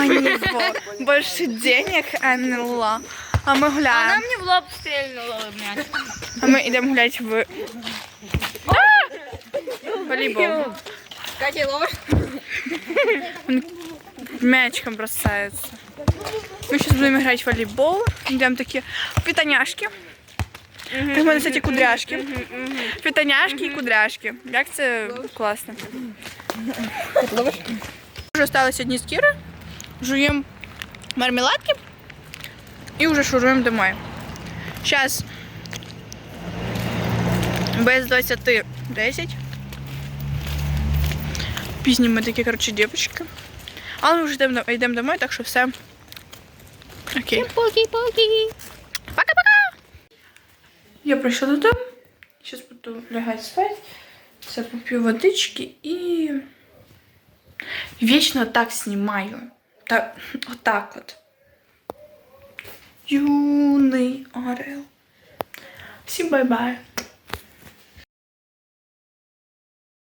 у него больше денег, НЛО. А ми Она гуляємо. мне в лоб стрельнула мяч. А ми йдемо гуляти в волейбол. Катя, ловишь? Мячиком бросаются. Мы сейчас будем играть в волейбол. Идем такие питаняшки. Так в мене, кстати, кудряшки. Питаняшки і кудряшки. Як це класно. Вже осталось одні з Кіри. Жуємо мармеладки і вже шуруємо домой. Зараз без 20 10. Пізні ми такі, коротше, дівчатки. Але ми вже йдемо, йдемо домой, так що все. Окей. Поки-поки. Пока-пока! Я прийшла додому. Сейчас буду лягать спать. Все попью водички и вечно так снимаю. Так, вот так вот. Юный орел. Всем бай-бай.